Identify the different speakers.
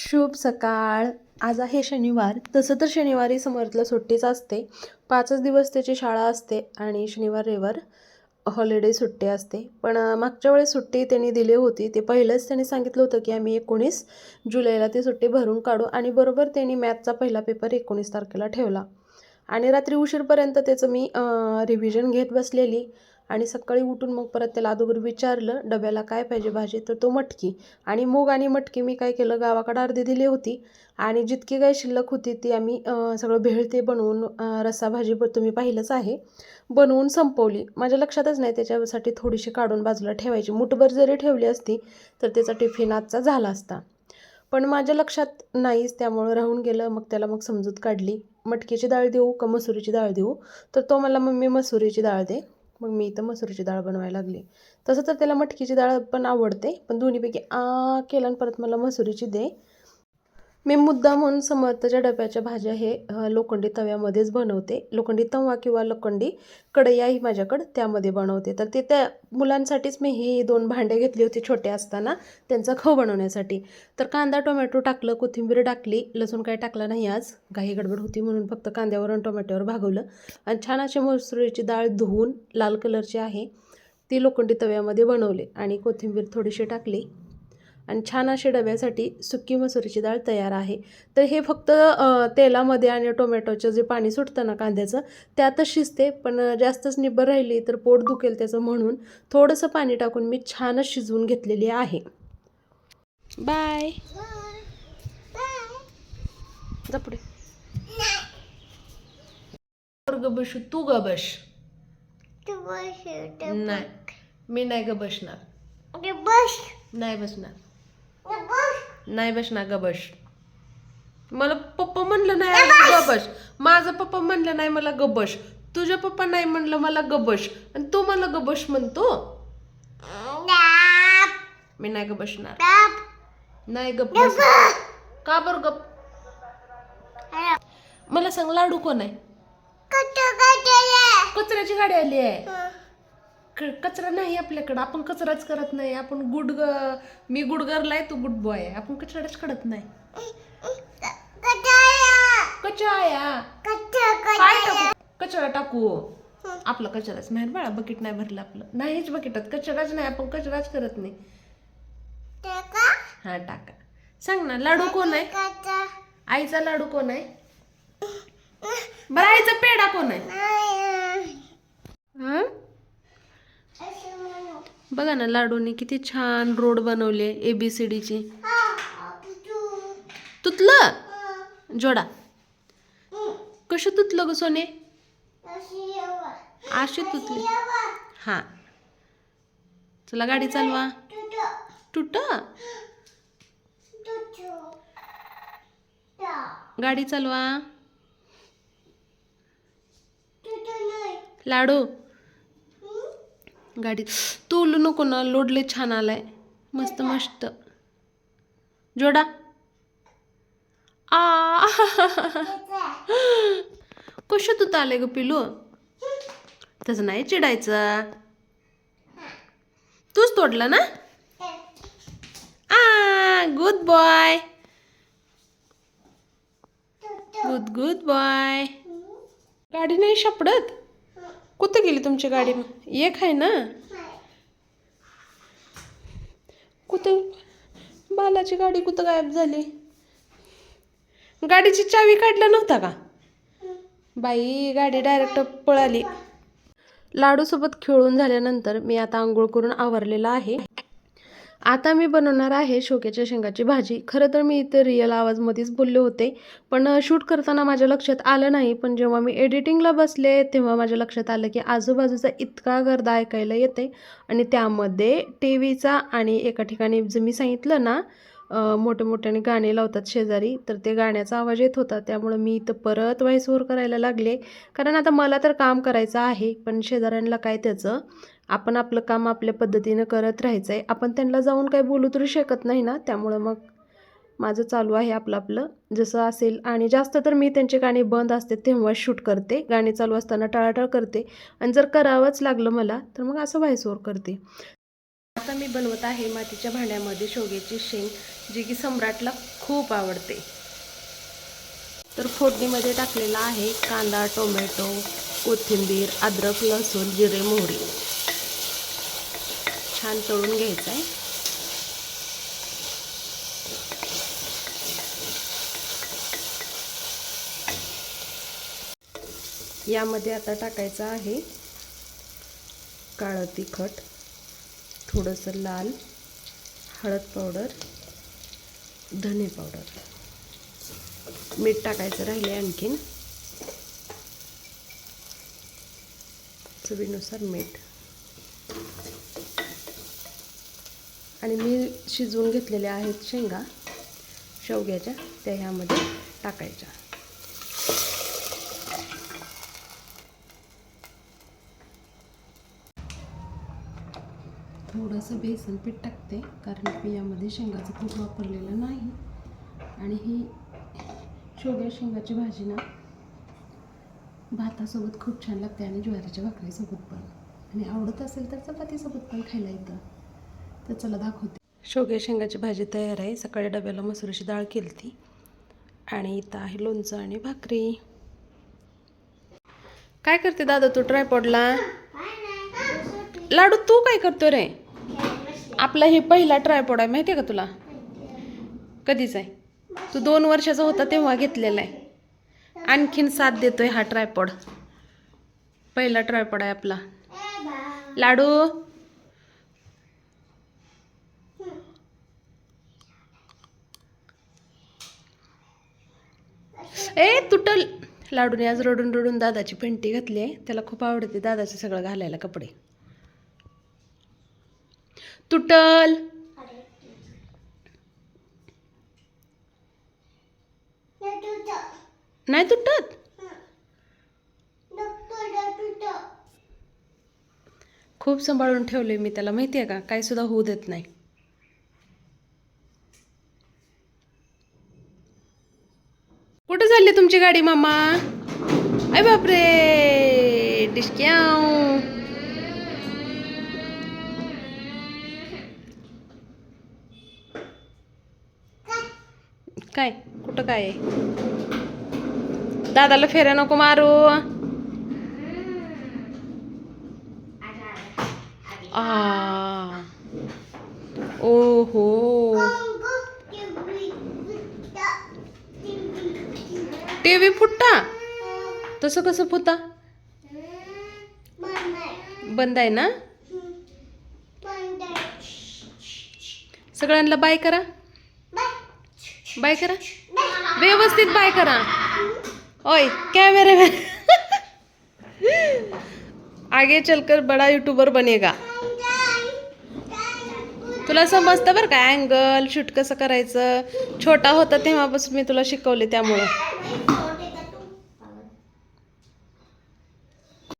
Speaker 1: शुभ सकाळ. आज आहे शनिवार. तसं तर शनिवारी समर्थला सुट्टीच असते. पाचच दिवस त्याची शाळा असते आणि शनिवार रविवार हॉलिडे सुट्टी असते. पण मागच्या वेळेस सुट्टी त्यांनी दिली होती. ते पहिलंच त्यांनी सांगितलं होतं की आम्ही एकोणीस जुलैला ती सुट्टी भरून काढू. आणि बरोबर त्यांनी मॅथचा पहिला पेपर एकोणीस तारखेला ठेवला. आणि रात्री उशीरपर्यंत त्याचं मी रिव्हिजन घेत बसलेली. आणि सकाळी उठून मग परत त्याला अगोदर विचारलं डब्याला काय पाहिजे भाजी? तर तो मटकी आणि मूग आणि मटकी मी काय केलं गावाकडे अर्धी दिली होती आणि जितकी काय शिल्लक होती ती आम्ही सगळं भेळ ते बनवून रस्सा भाजी तुम्ही पाहिलंच आहे बनवून संपवली. माझ्या लक्षातच नाही त्याच्यासाठी थोडीशी काढून बाजूला ठेवायची. मुठभर जरी ठेवली असती तर त्याचा टिफिन आजचा झाला असता. पण माझ्या लक्षात नाहीच त्यामुळं राहून गेलं. मग त्याला मग समजूत काढली. मटकीची डाळ देऊ का मसुरीची डाळ देऊ? तर तो मला मम्मी मसुरीची डाळ दे. मग मी इथं मसुरीची डाळ बनवायला लागली. तसं तर त्याला मटकीची डाळ पण आवडते पण दोन्हीपैकी आ केलं आणि परत मला मसुरीची दे. मी मुद्दा म्हणून समर्थच्या डब्याच्या भाज्या हे लोखंडी तव्यामध्येच बनवते. लोखंडी तवा किंवा लोखंडी कढई आहे माझ्याकडं त्यामध्ये बनवते. तर ते त्या मुलांसाठीच मी ही दोन भांडे घेतली होती छोटे असताना त्यांचा खव बनवण्यासाठी. तर कांदा टोमॅटो टाकलं कोथिंबीर टाकली लसूण काय टाकला नाही आज. काही गडबड होती म्हणून फक्त कांद्यावर आणि टोमॅटोवर भागवलं. आणि छान अशी मसुरीची डाळ धुवून लाल कलरची आहे ती लोखंडी तव्यामध्ये बनवले. आणि कोथिंबीर थोडीशी टाकली. आणि छान अशी डब्यासाठी सुकी मसुरीची डाळ तयार आहे. तर हे फक्त तेलामध्ये आणि टोमॅटोचं जे पाणी सुटतं ना कांद्याचं त्यातच शिजते पण जास्तच निब्बर राहिली तर पोट दुखेल त्याचं म्हणून थोडंसं पाणी टाकून मी छानच शिजवून घेतलेली आहे. बाय. जा पुढे. ग बसू तू ग बस. नाही मी नाही ग बसणार. नाही बसणार. नाही बसणार ग बस. मला पप्पा म्हणलं नाही ग बस! माझा पप्पा म्हणलं नाही मला ग बस. तुझ्या पप्पा नाही म्हणलं मला ग बस. आणि तू मला ग बस म्हणतो? मी नाही ग बसणार. नाही गप बस का बर गप? मला सांग लाडू कोण आहे? कचऱ्याची गाडी आली आहे. क- कचरा नाही आपल्याकडं. आपण कचराच करत नाही. आपण गुड मी गुडगरला आहे तू गुड बॉय आहे. आपण कचराच करत नाही. कचरा काय टाकू? कचरा टाकू. आपलं कचराच नाही बाळा बकेट नाही भरलं आपलं. नाहीच बकेटात कचराच नाही. आपण कचराच करत नाही. हा टाका. सांग ना लाडू कोण आहे? आईचा लाडू कोण आहे? बरं आईचा पेढा कोण आहे? हं? बघा ना लाडूने किती छान रोड बनवले ए बी सी डीची तुतलं? जोडा. कशी तुतलं ग सोने? अशी तुतली. हा. चला गाडी चालवा. तुट? गाडी चालवा. लाडू. गाडीत. तू उलू नको ना लोडले छान आलाय. मस्त मस्त. जोडा. आ. कशा तू आले ग पिलू? तसं नाही चिडायचं. तूच तोडला ना? आ good boy good good boy गाडी नाही शपडत? कुठं गेली तुमची गाडी? एक आहे ना? कुठं? बालाची गाडी कुठं गायब झाली? गाडीची चावी काढला नव्हता का? बाई गाडी डायरेक्ट पळाली. लाडूसोबत खेळून झाल्यानंतर मी आता आंघोळ करून आवरलेला आहे. आता मी बनवणार आहे शोक्याच्या शेंगाची भाजी. खरं तर मी इथं रिअल आवाजमध्येच बोलले होते पण शूट करताना माझ्या लक्षात आलं नाही. पण जेव्हा मी एडिटिंगला बसले तेव्हा माझ्या लक्षात आलं की आजूबाजूचा इतका गर्दा ऐकायला येते आणि त्यामध्ये टी व्हीचा आणि एका ठिकाणी जे मी सांगितलं ना अं, मोठे मोठ्याने गाणे लावतात शेजारी तर ते गाण्याचा आवाज येत होता. त्यामुळं मी इथं परत व्हॉइस ओव्हर करायला लागले. कारण आता मला तर काम करायचं आहे पण शेजाऱ्यांना काय त्याचं? आपण आपलं काम आपल्या पद्धतीनं करत राहायचं आहे आपण त्यांना जाऊन काही बोलू तरी शकत नाही ना? त्यामुळं मग माझं चालू आहे आपलं आपलं. जसं असेल आणि जास्त तर मी त्यांचे गाणे बंद असते तेव्हा शूट करते. गाणे चालू असताना टाळाटाळ करते. आणि जर करावंच लागलं मला तर मग असं व्हायसोर करते. आता मी बनवत आहे मातीच्या भांड्यामध्ये शोग्याची शेंग जी की सम्राटला खूप आवडते. तर फोडणीमध्ये टाकलेला आहे कांदा टोमॅटो कोथिंबीर अद्रक लसूण जिरे मोहरी. छान तळून घ्यायचं आहे. यामध्ये आता टाकायचं आहे काळं तिखट थोडंसं लाल हळद पावडर धने पावडर. मीठ टाकायचं राहिले आणखीन. चवीनुसार मीठ. आणि मी शिजवून घेतलेल्या आहेत शेंगा शेवग्याच्या त्या ह्यामध्ये टाकायच्या. थोडंसं बेसन पीठ टाकते कारण मी यामध्ये शेंगाचं पीठ वापरलेलं नाही. आणि ही शेवग्या शेंगाची भाजी ना भातासोबत खूप छान लागते आणि ज्वारीच्या भाकरीसोबत पण. आणि आवडत असेल तर चपातीसोबत पण खायला येतं. तर चला दाखवते. शेवग्या शेंगाची भाजी तयार आहे. सकाळी डब्याला मसुरीची डाळ केली ती आणि इथं आहे लोणचं आणि भाकरी. काय करते दादा तू ट्रायपॉडला? लाडू तू काय करतो रे? आपला हे पहिला ट्रायपॉड आहे माहिती आहे का तुला? कधीच आहे. तू दोन वर्षाचा होता तेव्हा घेतलेला आहे. आणखीन साथ देतोय हा ट्रायपॉड. पहिला ट्रायपॉड आहे आपला. लाडू ए तुटल. लाडूने आज रडून रडून दादाची पेंटी घातली आहे. त्याला खूप आवडते दादाचे सगळं घालायला कपडे. तुटल. नाही तुटत? खूप सांभाळून ठेवले मी त्याला. माहिती आहे का? काय सुद्धा होऊ देत नाही कुठे चालली तुमची गाडी मामा? अय बापरे! डिस्क्याव. काय? कुठं काय? दादाला फेऱ्या नको मारू. आ. ओहो. टीव्ही फुटता? तसं कसं फुता? बंद आहे ना? सगळ्यांना बाय करा. बाय करा. व्यवस्थित बाय करा. ओय कॅमेरे आगे चलकर बड़ा यूट्यूबर बनेगा. तुला समजतं बरं का अँगल शूट कसं करायचं? छोटा होता तेव्हापासून मी तुला शिकवले त्यामुळं.